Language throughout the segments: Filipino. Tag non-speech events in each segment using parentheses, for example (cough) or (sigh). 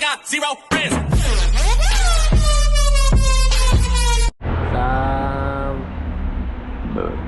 got zero friends. sa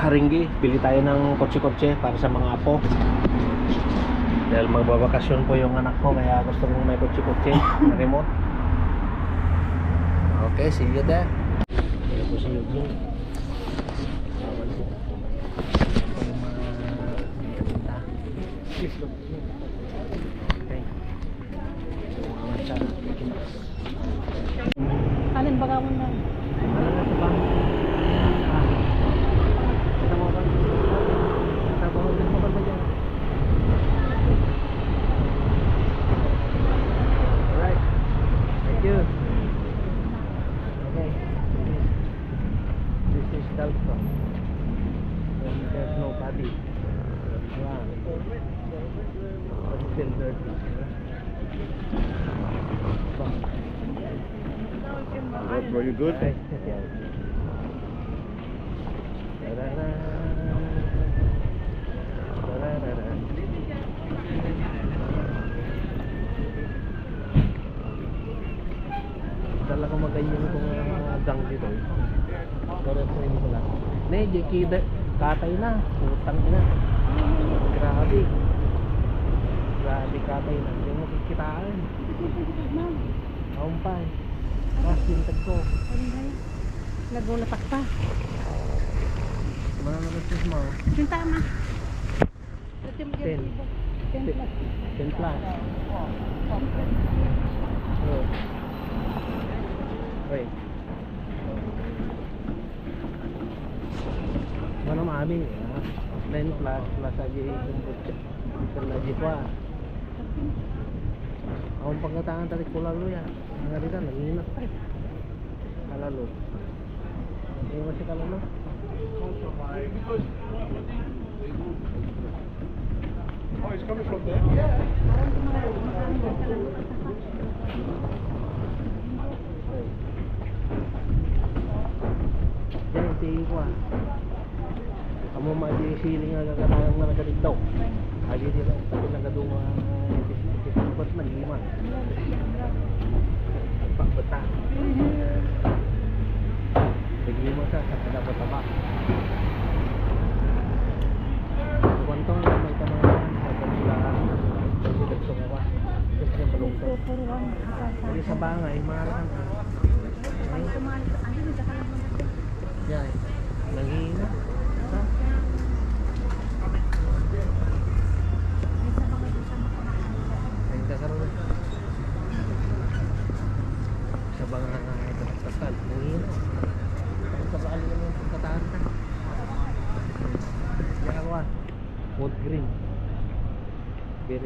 Haringgi, bili tayo ng kotse-kotse para sa mga apo. Dahil magbabakasyon po yung anak ko, kaya gusto kong may kotse-kotse (laughs) na remote. Okay, see you there. Kaya po si Eugene. Bawal po. Ito yung mga pinta. Please look. Okay. Mga matcha. Kanin baga mo na. Ano na ito ba? Ah. Kita mo ba? Kita mo ba? Kita mo ba dyan? Alright. Thank you. Okay. This is Dalton. When there's nobody. Around. But it's still dirty. Bang. Were you good? Dala ko magayon kung uh, gang dito. Pero friend ko lang. Ne, Jeki, katay na. Putang ina. Grabe. Grabe katay na. Hindi mo kikitaan. Kaumpay. Tapos tintag ko. Nagulatak pa. Mananagas mo. Yung tama. Ten. Ten plus. 10 plus. Oh. Wait. Mana mami ya. 10 plus plus aja kumpul. Bukan lagi kuah. Ang pagkatangan tarik pula lu ya. Nga kan nanginat pa. Kala lu. Ini masih kala lu. Oh, it's coming from there? Yan, tingin ko ah. Kamu maji siling nga kakatayang nga nagaligdaw. Agi บดมันนี้มันปักปตา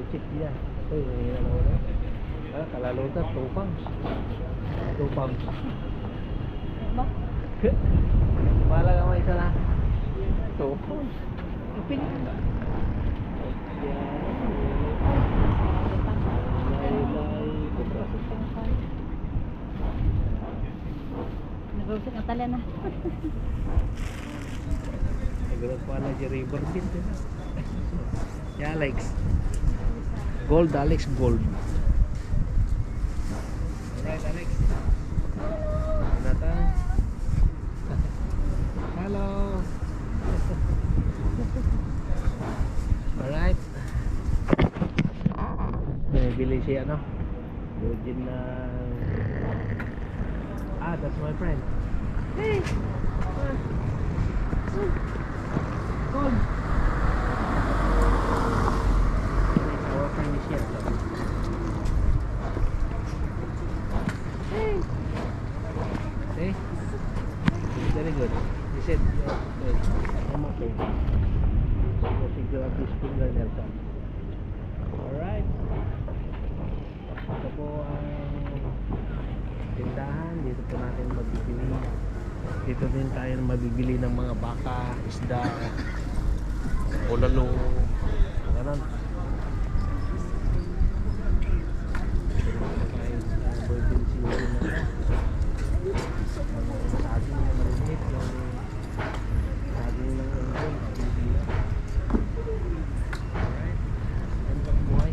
Cheap yan. Ito yung nanghihina na wala. Ah, kalalo ka, 2 pounds. 2 pounds. Wala ka may isa na. 2 pounds. Ipin. Nagusok ang tala na. Nagulog pa na yung river din. Yeah, Alex. Gold, Alex, gold. Alright, Alex. Nata. Hello. Alright. Binibili siya, ano? Eugene na... Ah, that's my friend. Hey! Gold! Our friend is here. Hey! See? It's very good. He said, uh, good. I'm okay. Kasi grab this finger Nelson. Alright. Ito po ang tindahan. Dito po natin mabibili. Dito din tayo mabibili ng mga baka, isda, ulalo, ganun. Po tayo sa Virgin City na saging na maliliit, yung saging ng unggoy, Pilipino. Alright. Ganda ang buhay.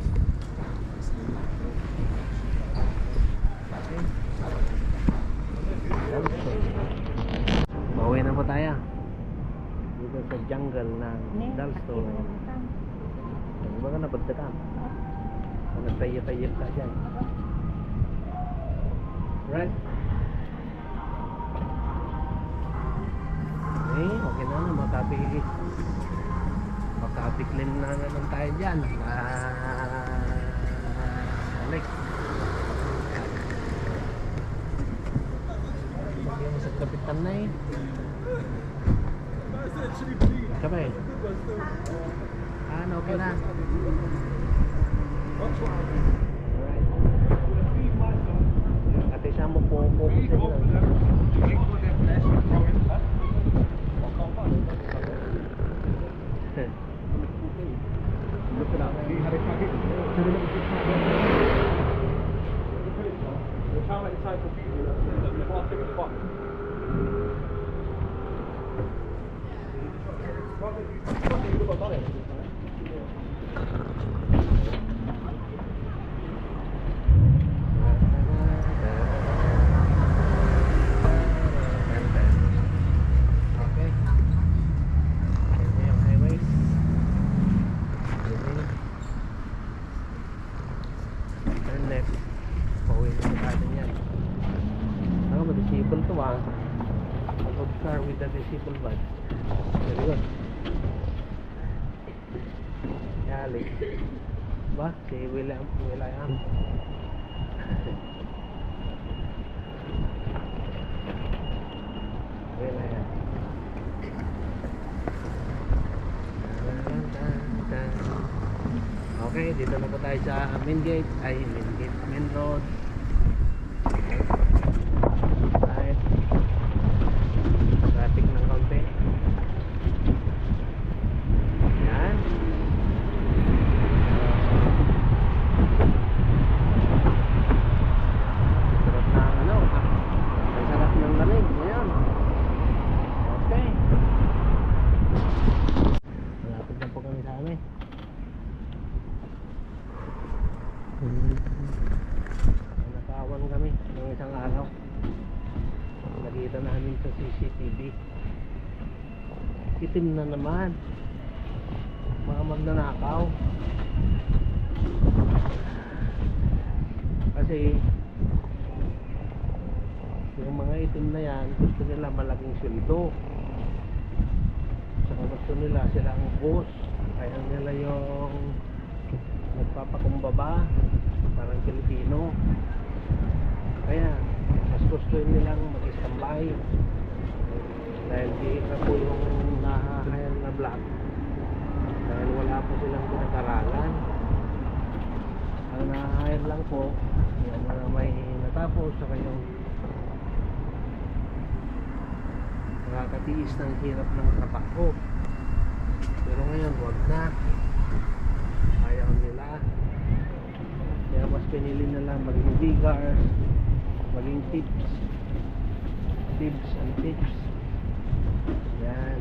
Ni, Dalston. sakit na naman. Yung mga nabagdagan. Kung nagtayo-tayo ka dyan. Right? Eh, okay na na. Makapi... Makapiklim na naman tayo dyan. Ah... Alex. Mo sa kapitan na eh. Sabay. Ah, no, okay na. Alright. Ate siya mo po po 他这个打来的是吧？Ali bác sĩ William. William. William. Okay, dito na po tayo sa main gate. Ay, main gate, main road. Itim na naman. Mga magnanakaw. Kasi yung mga itim na yan, gusto nila malaking sweldo. Saka gusto nila sila ang boss. Kaya nila yung nagpapakumbaba parang Pilipino. Kaya mas gusto nilang mag-istambay. Dahil di na po yung nahahayal na black. Dahil wala po silang pinag-aralan. Ang nahahayal lang po, yung mga may natapos, saka yung nakakatiis ng hirap ng trabaho. Pero ngayon, wag na. Ayaw nila. Kaya mas pinili na lang maging digger, maging tips. Tips and tips. Yan.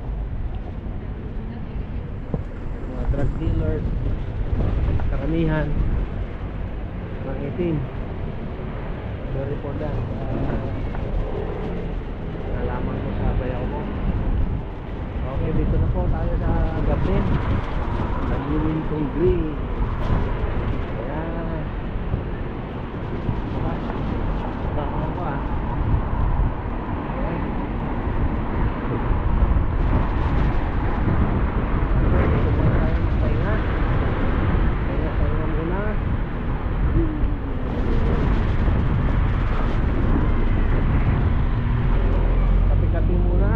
Dealers, karamihan, mga. Sorry for that. Uh, nalaman ko sa bayaw ko. Okay, dito na po tayo sa Gablin. Nagluwin kong green. Ayan. Bukas. Baka ako ah. Ayan. Okay, dito muna tayo magpahinga. Pahinga, pahinga muna. Kapi-kapi muna.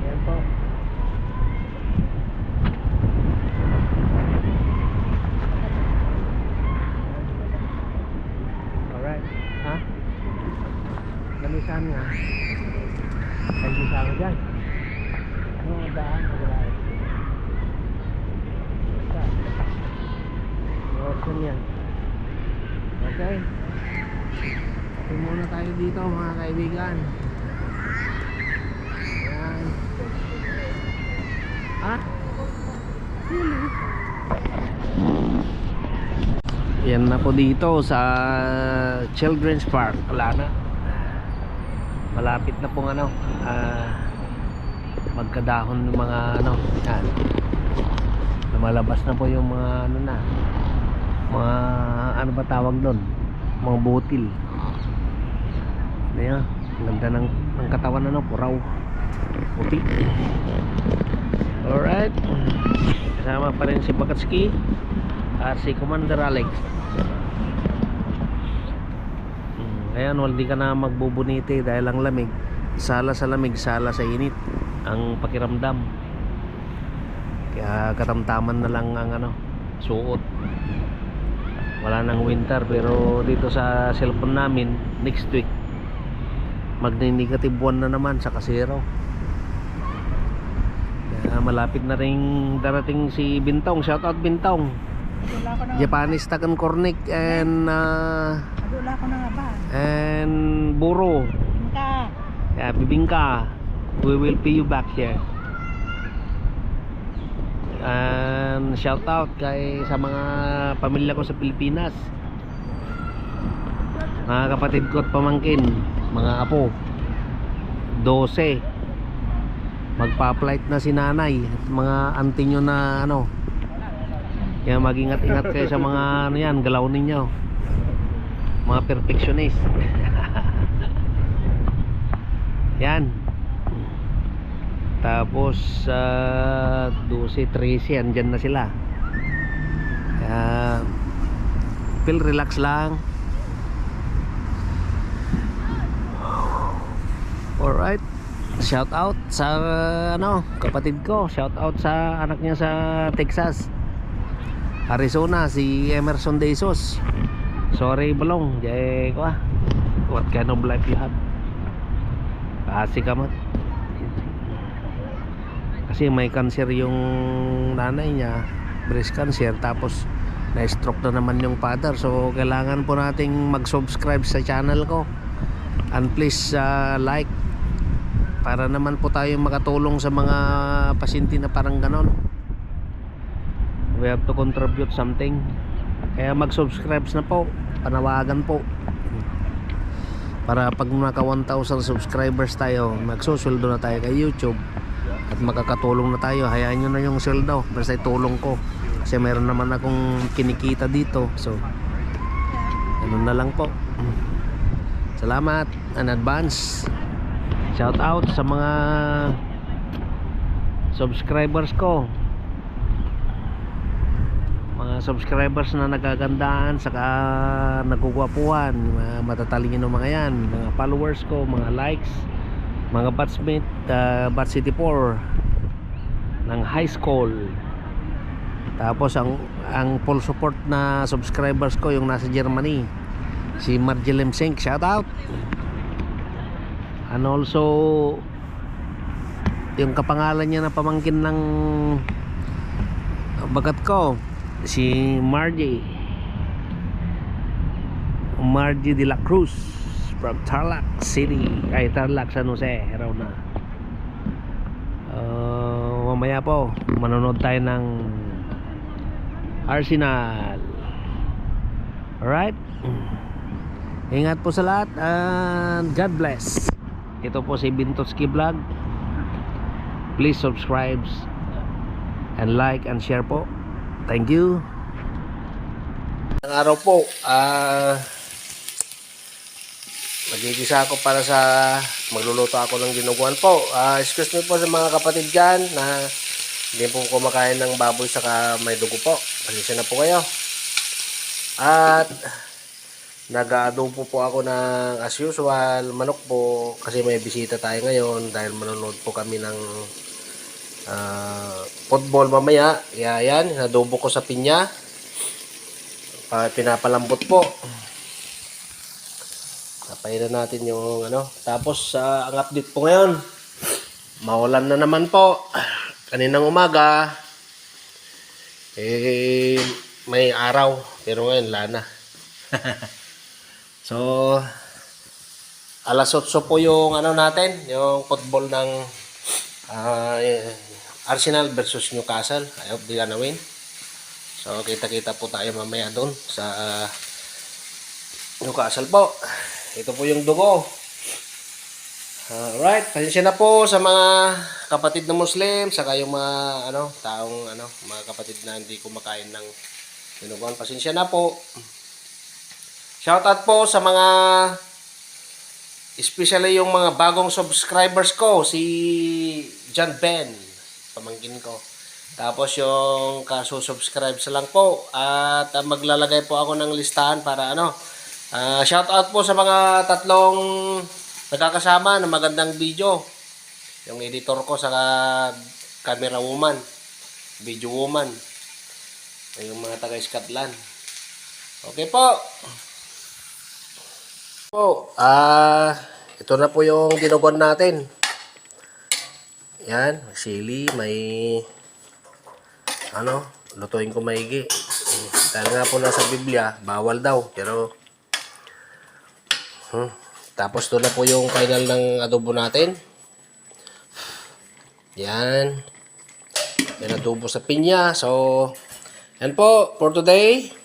Ayan po. Alright. Ha? Lamisan nga. Ay, di sa dyan. Ano ang daan? Wala. Basta. Ocean yan. Okay. Ito muna tayo dito mga kaibigan. Ayan. Ha? Yan na po dito sa Children's Park. Wala na. Malapit na pong ano. ah, magkadahon ng mga ano yan lumalabas na po yung mga ano na ano ba tawag doon mga butil Ayan, ganda ng, ng katawan ano puraw puti alright kasama pa rin si Bakatski at si Commander Alex Hmm, Ayan, wal di ka na magbubuniti dahil ang lamig. Sala sa lamig, sala sa init. Ang pakiramdam. Kaya katamtaman na lang ang ano, suot. Wala nang winter pero dito sa cellphone namin next week magni-negative 1 na naman sa kasero. Kaya malapit na rin darating si Bintong. Shout out Bintong. Japanese Takan Cornic and uh, and Buro. Ka. Yeah, bibingka. We will pay you back here. And shout out kay sa mga pamilya ko sa Pilipinas. Mga kapatid ko at pamangkin, mga apo. 12. Magpa-flight na si nanay at mga auntie nyo na ano. Kaya mag-ingat-ingat kayo sa mga ano yan, galaw ninyo. Mga perfectionist. (laughs) Yan. Tapos sa 12, 13 andyan na sila. Kaya feel relax lang. Alright. Shout out sa ano, kapatid ko. Shout out sa anak niya sa Texas. Arizona si Emerson De Jesus. Sorry balong, jay ko. What kind of life you have? Kasi ka. Kasi may cancer yung nanay niya, breast cancer tapos na-stroke na naman yung father. So kailangan po nating mag-subscribe sa channel ko. And please uh, like para naman po tayo makatulong sa mga pasyente na parang ganon. We have to contribute something. Kaya mag-subscribe na po. Panawagan po para pag naka 1,000 subscribers tayo magsusuldo na tayo kay YouTube at makakatulong na tayo. Hayaan nyo na yung sweldo. Basta tulong ko. Kasi meron naman akong kinikita dito. So ano na lang po. Salamat in advance. Shout out sa mga subscribers ko. Mga subscribers na nagagandaan saka nagugwapuhan. Mga matatalino mga yan. Mga followers ko mga likes mga batchmate uh, batch city 4 ng high school. Tapos ang ang full support na subscribers ko yung nasa Germany. Si Marjelem Sink shout out! And also yung kapangalan niya na pamangkin ng bagat ko si Margie. Margie de la Cruz from Tarlac City. Ay Tarlac San Jose. Raw na uh, mamaya po manonood tayo ng Arsenal. Alright? Ingat po sa lahat and God bless. Ito po si Bintotski Vlog. Please subscribe and like and share po. Thank you. Ang araw po, ah magigisa ako para sa magluluto ako ng dinuguan po. Ah, excuse me po sa mga kapatid dyan na hindi po kumakain ng baboy saka may dugo po. Pasensya na po kayo. At nag-adobo po ako ng as usual, manok po kasi may bisita tayo ngayon dahil manonood po kami ng ah, football mamaya. Kaya yan, nadubo ko sa pinya. Pa, pinapalambot po. Napainan natin yung ano. Tapos sa ang update po ngayon, maulan na naman po. Kaninang umaga, eh, may araw. Pero ngayon, lana. (laughs) so, alas 8 po yung ano natin, yung football ng eh, Arsenal versus Newcastle. I hope they're gonna win. So, kita-kita po tayo mamaya doon sa ah, Newcastle po. Ito po yung dugo. Alright, pasensya na po sa mga kapatid na Muslim, saka yung mga ano, taong ano, mga kapatid na hindi kumakain ng dinuguan. Pasensya na po. Shoutout po sa mga especially yung mga bagong subscribers ko, si John Ben, pamangkin ko. Tapos yung kasusubscribe sa lang po at ah, maglalagay po ako ng listahan para ano. Ah shoutout po sa mga tatlong nagkakasama na magandang video. Yung editor ko sa camera woman, video woman. Yung mga taga Scotland. Okay po. Po, ah, ito na po yung dinugon natin. Yan, sili, may ano, lutuin ko maigi. Dahil nga po nasa Biblia, bawal daw. Pero, tapos doon na po yung final ng adobo natin. Yan. Yan adobo sa pinya. So, yan po for today.